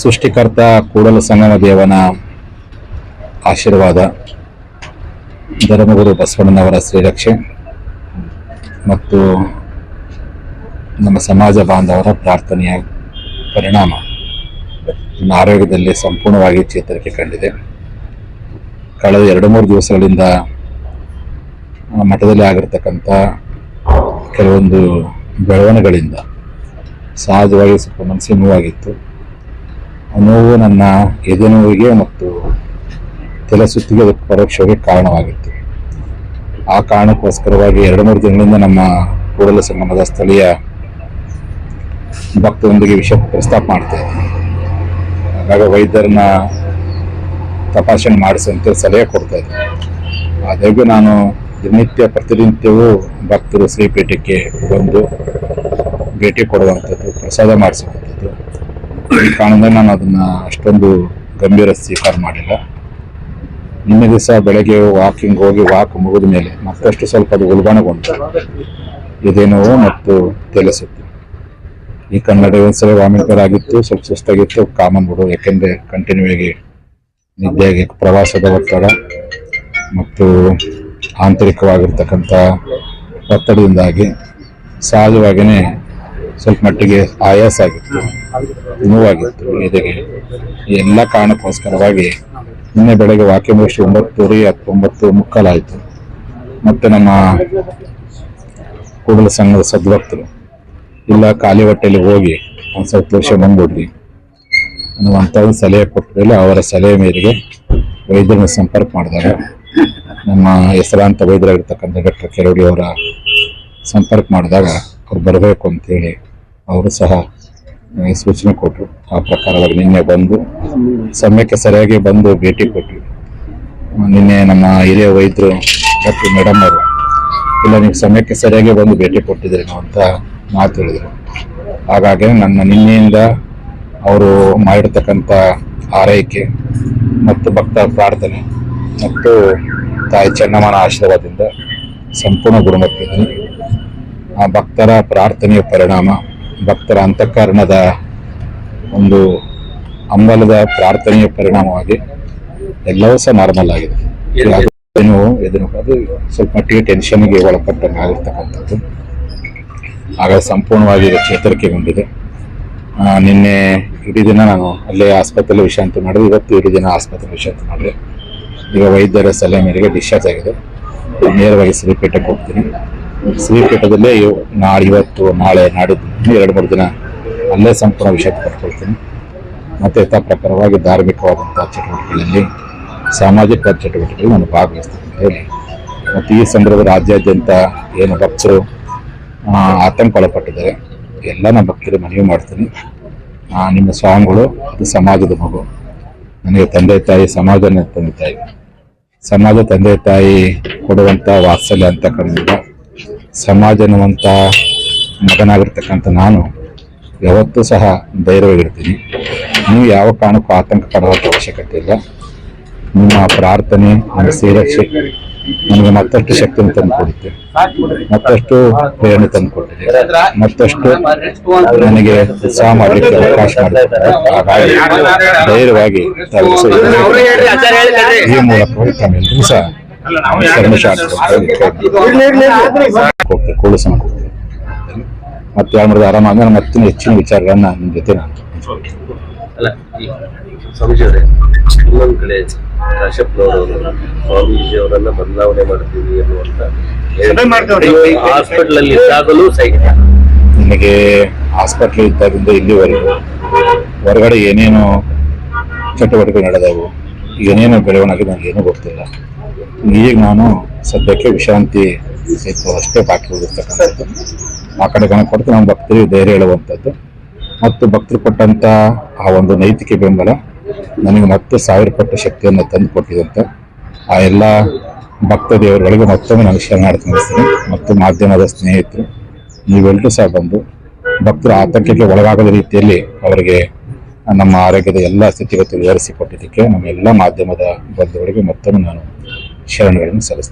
ಸೃಷ್ಟಿಕರ್ತ ಕೂಡಲ ಸಂಗಮ ದೇವನ ಆಶೀರ್ವಾದ, ಧರ್ಮಗುರು ಬಸವಣ್ಣನವರ ಶ್ರೀರಕ್ಷೆ ಮತ್ತು ನಮ್ಮ ಸಮಾಜ ಬಾಂಧವರ ಪ್ರಾರ್ಥನೆಯ ಪರಿಣಾಮ. ನನ್ನ ಆರೋಗ್ಯದಲ್ಲಿ ಸಂಪೂರ್ಣವಾಗಿ ಚೇತರಿಕೆ ಕಂಡಿದೆ. ಕಳೆದ ಎರಡು ಮೂರು ದಿವಸಗಳಿಂದ ಮಠದಲ್ಲಿ ಆಗಿರ್ತಕ್ಕಂಥ ಕೆಲವೊಂದು ಬೆಳವಣಿಗೆಗಳಿಂದ ಸಹಜವಾಗಿ ಸ್ವಲ್ಪ ಆ ನೋವು ನನ್ನ ಎದೆನೋವಿಗೆ ಮತ್ತು ತಲೆ ಸುತ್ತಿಗೆ ಪರೋಕ್ಷವಾಗಿ ಕಾರಣವಾಗಿತ್ತು. ಆ ಕಾರಣಕ್ಕೋಸ್ಕರವಾಗಿ ಎರಡು ಮೂರು ತಿಂಗಳಿಂದ ನಮ್ಮ ಕೂಡಲ ಸಂಗಮದ ಸ್ಥಳೀಯ ಭಕ್ತರೊಂದಿಗೆ ವಿಷಯ ಪ್ರಸ್ತಾಪ ಮಾಡ್ತಾ ಹಾಗಾಗಿ ವೈದ್ಯರನ್ನ ತಪಾಸಣೆ ಮಾಡಿಸುವಂತೆ ಸಲಹೆ ಕೊಡ್ತಾ ಇದ್ದೆ. ಆದಾಗ್ಯೂ ನಾನು ದಿನನಿತ್ಯ ಪ್ರತಿನಿತ್ಯವೂ ಭಕ್ತರು ಶ್ರೀಪೀಠಕ್ಕೆ ಬಂದು ಭೇಟಿ ಕೊಡುವಂಥದ್ದು ಪ್ರಸಾದ ಮಾಡಿಸುವಂಥದ್ದು ಈ ಕಾರಣದಿಂದ ನಾನು ಅದನ್ನು ಅಷ್ಟೊಂದು ಗಂಭೀರ ಸ್ವೀಕಾರ ಮಾಡಿಲ್ಲ. ನಿನ್ನೆ ದಿವಸ ಬೆಳಗ್ಗೆ ವಾಕಿಂಗ್ ಹೋಗಿ ವಾಕ್ ಮುಗಿದ ಮೇಲೆ ಮತ್ತಷ್ಟು ಸ್ವಲ್ಪ ಅದು ಉಲ್ಬಣಗೊಂಡು ಇದೇನೋ ಮತ್ತು ತಲೆ ಸುತ್ತು ಈ ಕನ್ನಡ ಒಂದ್ಸಲ ವಾಮಿಟರ್ ಆಗಿತ್ತು, ಸ್ವಲ್ಪ ಸುಸ್ತಾಗಿತ್ತು, ಕಾಮನ್ ಬಿಡು. ಯಾಕೆಂದ್ರೆ ಕಂಟಿನ್ಯೂ ಆಗಿ ನಿದ್ದೆಯಾಗಿ ಪ್ರವಾಸದ ಒತ್ತಡ ಮತ್ತು ಆಂತರಿಕವಾಗಿರ್ತಕ್ಕಂಥ ಒತ್ತಡದಿಂದಾಗಿ ಸಹಜವಾಗಿಯೇ ಸ್ವಲ್ಪ ಮಟ್ಟಿಗೆ ಆಯಾಸ ಆಗಿತ್ತು. ನೋವಾಗಿತ್ತು ಎಲ್ಲ ಕಾರಣಕ್ಕೋಸ್ಕರವಾಗಿ ನಿನ್ನೆ ಬೆಳಗ್ಗೆ ವಾಕ್ಯ ಮುಗಿಸಿ ಒಂಬತ್ತುವರೆ ಹತ್ತೊಂಬತ್ತು ಮುಕ್ಕಾಲಾಯಿತು. ಮತ್ತು ನಮ್ಮ ಕೂಡಲ ಸಂಘದ ಸದ್ಭಕ್ತರು ಇಲ್ಲ ಖಾಲಿ ಹೊಟ್ಟೆಯಲ್ಲಿ ಹೋಗಿ ಒಂದು ಸ್ವಲ್ಪ ವರ್ಷ ಬಂದ್ಬಿಡ್ರಿ ಅನ್ನುವಂಥ ಒಂದು ಸಲಹೆ ಕೊಟ್ಟಿರಲಿಲ್ಲ ಅವರ ಸಲಹೆ ಮೇರೆಗೆ ವೈದ್ಯರನ್ನ ಸಂಪರ್ಕ ಮಾಡಿದಾಗ ನಮ್ಮ ಹೆಸರಾಂತ ವೈದ್ಯರಾಗಿರ್ತಕ್ಕಂಥ ಡಾಕ್ಟರ್ ಕೆರಡಿ ಅವರ ಸಂಪರ್ಕ ಮಾಡಿದಾಗ ಅವ್ರು ಬರಬೇಕು ಅಂತೇಳಿ ಅವರು ಸಹ ಸೂಚನೆ ಕೊಟ್ಟರು ಆ ಪ್ರಕಾರವಾಗಿ ನಿನ್ನೆ ಬಂದು, ಸಮಯಕ್ಕೆ ಸರಿಯಾಗಿ ಬಂದು ಭೇಟಿ ಕೊಟ್ಟರು ನಿನ್ನೆ ನಮ್ಮ ಹಿರಿಯ ವೈದ್ಯರು ಮತ್ತು ಮೇಡಮ್ ಅವರು, ಇಲ್ಲ, ನೀವು ಸಮಯಕ್ಕೆ ಸರಿಯಾಗಿ ಬಂದು ಭೇಟಿ ಕೊಟ್ಟಿದ್ದೀರಿ ಅಂತ ಮಾತು ಹೇಳಿದರು. ಹಾಗಾಗಿ ನನ್ನ ನಿನ್ನೆಯಿಂದ ಅವರು ಮಾಡಿರ್ತಕ್ಕಂಥ ಆರೈಕೆ ಮತ್ತು ಭಕ್ತರ ಪ್ರಾರ್ಥನೆ ಮತ್ತು ತಾಯಿ ಚೆನ್ನಮ್ಮನ ಆಶೀರ್ವಾದದಿಂದ ಸಂಪೂರ್ಣ ಗುಣಮಟ್ಟಿದ್ದೀನಿ ಆ ಭಕ್ತರ ಪ್ರಾರ್ಥನೆಯ ಪರಿಣಾಮ ಭಕ್ತರ ಅಂತಃಕರಣದ ಒಂದು ಅಂಬಲದ ಪ್ರಾರ್ಥನೆಯ ಪರಿಣಾಮವಾಗಿ ಎಲ್ಲವೂ ಸಹ ನಾರ್ಮಲ್ ಆಗಿದೆ. ಏನು ಇದನ್ನು ಅದು ಸ್ವಲ್ಪ ಮಟ್ಟಿಗೆ ಟೆನ್ಷನ್ಗೆ ಒಳಪಟ್ಟಂಗೆ ಆಗಿರ್ತಕ್ಕಂಥದ್ದು ಹಾಗಾಗಿ ಸಂಪೂರ್ಣವಾಗಿ ಇದು ಚೇತರಿಕೆಗೊಂಡಿದೆ. ಆ, ನಿನ್ನೆ ಇಡೀ ದಿನ ನಾನು ಅಲ್ಲೇ ಆಸ್ಪತ್ರೆಯಲ್ಲಿ ವಿಶ್ರಾಂತಿ ಮಾಡಿದೆ. ಇವತ್ತು ಇಡೀ ದಿನ ಆಸ್ಪತ್ರೆ ವಿಶ್ರಾಂತಿ ಮಾಡಿದೆ. ಈಗ ವೈದ್ಯರ ಸಲಹೆ ಮೇರೆಗೆ ಡಿಸ್ಚಾರ್ಜ್ ಆಗಿದೆ. ನೇರವಾಗಿ ಸಿರಿಪೇಟೆಗೆ ಹೋಗ್ತೀನಿ. ಶ್ರೀಪೀಠದಲ್ಲೇ ನಾಳೆ ಇವತ್ತು, ನಾಳೆ, ನಾಡಿದ್ದು ಎರಡು, ಮೂರು ದಿನ ಅಲ್ಲೇ ಸಂಪೂರ್ಣ ವಿಷಯ ಪಡ್ಕೊಳ್ತೀನಿ. ಮತ್ತು ಯಥಾ ಪ್ರಕಾರವಾಗಿ ಧಾರ್ಮಿಕವಾದಂಥ ಚಟುವಟಿಕೆಗಳಲ್ಲಿ, ಸಾಮಾಜಿಕ ಚಟುವಟಿಕೆಗಳಲ್ಲಿ ನಾನು ಭಾಗವಹಿಸ್ತೀನಿ ಹೇಳಿ. ಮತ್ತು ಈ ಸಂದರ್ಭ ರಾಜ್ಯಾದ್ಯಂತ ಏನು ಭಕ್ತರು ಆತಂಕ ಒಳಪಟ್ಟಿದ್ದಾರೆ ಎಲ್ಲ ನಮ್ಮ ಭಕ್ತರಿಗೆ ಮನವಿ ಮಾಡ್ತೀನಿ. ನಿಮ್ಮ ಸ್ವಾಮಿಗಳು, ಅದು ಸಮಾಜದ ಮಗು. ನನಗೆ ತಂದೆ, ತಾಯಿ, ಸಮಾಜನ ತಂದೆ ತಾಯಿ. ಸಮಾಜ ತಂದೆ, ತಾಯಿ ಕೊಡುವಂಥ ವಾತ್ಸಲ್ಯ ಅಂತ ಕಂಡಿಲ್ಲ ಸಮಾಜ ಅನ್ನುವಂಥ ಮಗನಾಗಿರ್ತಕ್ಕಂಥ ನಾನು ಯಾವತ್ತೂ ಸಹ ಧೈರ್ಯವಾಗಿರ್ತೀನಿ. ನೀವು ಯಾವ ಕಾರಣಕ್ಕೂ ಆತಂಕ ಪಡುವಂಥ ಅವಶ್ಯಕತೆ ಇಲ್ಲ. ನಿಮ್ಮ ಪ್ರಾರ್ಥನೆ, ನಮ್ಮ ಸೇರಕ್ಷೆ ನನಗೆ ಮತ್ತಷ್ಟು ಶಕ್ತಿಯನ್ನು ತಂದುಕೊಡುತ್ತೆ ಮತ್ತಷ್ಟು ಪ್ರೇರಣೆ ತಂದುಕೊಟ್ಟಿದೆ ಮತ್ತಷ್ಟು ನನಗೆ ಉತ್ಸಾಹ ಮಾಡಲಿಕ್ಕೆ ಅವಕಾಶ ಮಾಡಿದ್ದಾರೆ ಹಾಗಾಗಿ ಧೈರ್ಯವಾಗಿ ಈ ಮೂಲಕ ತಮ್ಮೆಲ್ಲರೂ ಸಹ ಹೋಗ್ತೇವೆ ಕೂಡಲ ಸಂಘ ಹೋಗ್ತೇವೆ ಮತ್ತೆ ಯಾರು ಮೂರು ಆರಾಮಾಗಿ ನಾನು ಮತ್ತೆ ಹೆಚ್ಚಿನ ವಿಚಾರಗಳನ್ನ ನಿಮ್ಮ ಜೊತೆ ನಾನು. ಅಲ್ಲ ಸ್ವಾಮೀಜಿಯವರೇ ಇನ್ನೊಂದು ಕಡೆ ಕಾಶಪ್ಪನವರು ಸ್ವಾಮೀಜಿಯವರನ್ನ ಬದಲಾವಣೆ ಮಾಡ್ತೀವಿ ಅನ್ನುವಂತ ಹಾಸ್ಪಿಟಲ್ ಅಲ್ಲಿ ಇದ್ದಾಗಲೂ ಸಹಿತ ನಿಮಗೆ ಹಾಸ್ಪಿಟ್ಲ್ ಇದ್ದಾಗಿಂದ ಇಲ್ಲಿವರೆಗೂ ಹೊರಗಡೆ ಏನೇನು ಚಟುವಟಿಕೆ ನಡೆದವು ಏನೇನು ಬೆಳವಣಿಗೆ ನನಗೇನು ಏನೂ ಗೊತ್ತಿಲ್ಲ. ಈಗ ನಾನು ಸದ್ಯಕ್ಕೆ ವಿಶ್ರಾಂತಿ ಸಿಕ್ಕು ಅಷ್ಟೇ ಬಾಕಿ ಉಳಿದಿರ್ತಕ್ಕಂಥದ್ದು. ಆ ಕಡೆ ಗಮನ ಕೊಡ್ತು ನಮ್ಮ ಭಕ್ತರಿಗೆ ಧೈರ್ಯ ಹೇಳುವಂಥದ್ದು. ಮತ್ತು ಭಕ್ತರು ಕೊಟ್ಟಂತ ಆ ಒಂದು ನೈತಿಕ ಬೆಂಬಲ ನನಗೆ ಮತ್ತೆ ಸಾವಿರ ಪಟ್ಟು ಶಕ್ತಿಯನ್ನು ತಂದು ಕೊಟ್ಟಿದಂತೆ. ಆ ಎಲ್ಲ ಭಕ್ತ ದೇವರುಗಳಿಗೆ ಮತ್ತೊಮ್ಮೆ ನಾನು ಶರಣಾರ್ಥಿ ನಡೆಸ್ತೀನಿ ಮತ್ತು ಮಾಧ್ಯಮದ ಸ್ನೇಹಿತರು ನೀವೆಲ್ಲರೂ ಸಹ ಬಂದು ಭಕ್ತರು ಆತಂಕಕ್ಕೆ ಒಳಗಾಗದ ರೀತಿಯಲ್ಲಿ ಅವರಿಗೆ ನಮ್ಮ ಆರೋಗ್ಯದ ಎಲ್ಲ ಸ್ಥಿತಿಗತಿ ವಿವರಿಸಿಕೊಟ್ಟಿದ್ದಕ್ಕೆ ನಮ್ಮ ಎಲ್ಲ ಮಾಧ್ಯಮದ ಬಂಧುಗಳಿಗೆ ಮತ್ತೊಮ್ಮೆ ನಾನು శరణ్ వేడుని సెలవు